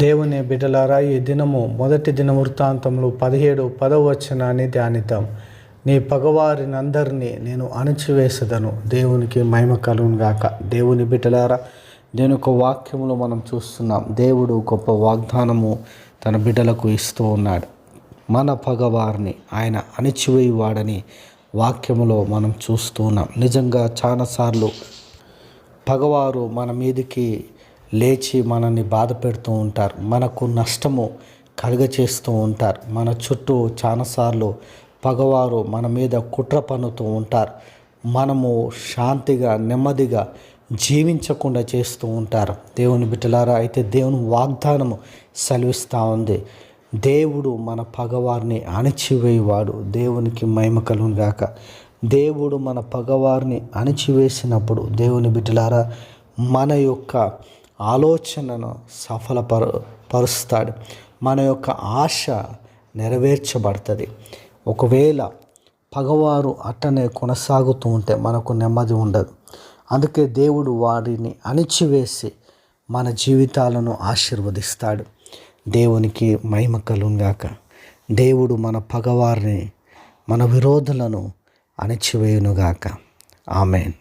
దేవుని బిడ్డలారా ఈ దినము మొదటి దిన వృత్తాంతంలో పదిహేడు పదవ వచనాన్ని ధ్యానిద్దాం. నీ పగవారినందరినీ నేను అణిచివేసేదను. దేవునికి మహిమ కలుగును గాక. దేవుని బిడ్డలారా దేని ఒక వాక్యములో మనం చూస్తున్నాం. దేవుడు గొప్ప వాగ్దానము తన బిడ్డలకు ఇస్తూ ఉన్నాడు. మన పగవారిని ఆయన అణిచివేయువాడని వాక్యములో మనం చూస్తూ ఉన్నాం. నిజంగా చాలాసార్లు పగవారు మన మీదికి లేచి మనల్ని బాధ పెడుతూ ఉంటారు. మనకు నష్టము కలుగచేస్తూ ఉంటారు. మన చుట్టూ చాలాసార్లు పగవారు మన మీద కుట్ర పన్నుతూ ఉంటారు. మనము శాంతిగా నెమ్మదిగా జీవించకుండా చేస్తూ ఉంటారు. దేవుని బిడ్డలారా అయితే దేవుని వాగ్దానము సెలవిస్తూ ఉంది. దేవుడు మన పగవారిని అణిచివేయవాడు. దేవునికి మహిమ కలుగును గాక. దేవుడు మన పగవారిని అణిచివేసినప్పుడు దేవుని బిడ్డలారా మన యొక్క ఆలోచనను సఫలపర పరుస్తాడు. మన యొక్క ఆశ నెరవేర్చబడుతుంది. ఒకవేళ పగవారు అట్టనే కొనసాగుతూ ఉంటే మనకు నెమ్మది ఉండదు. అందుకే దేవుడు వారిని అణిచివేసి మన జీవితాలను ఆశీర్వదిస్తాడు. దేవునికి మహిమ కలుగాక దేవుడు మన పగవారిని మన విరోధులను అణిచివేయునుగాక ఆమెన్.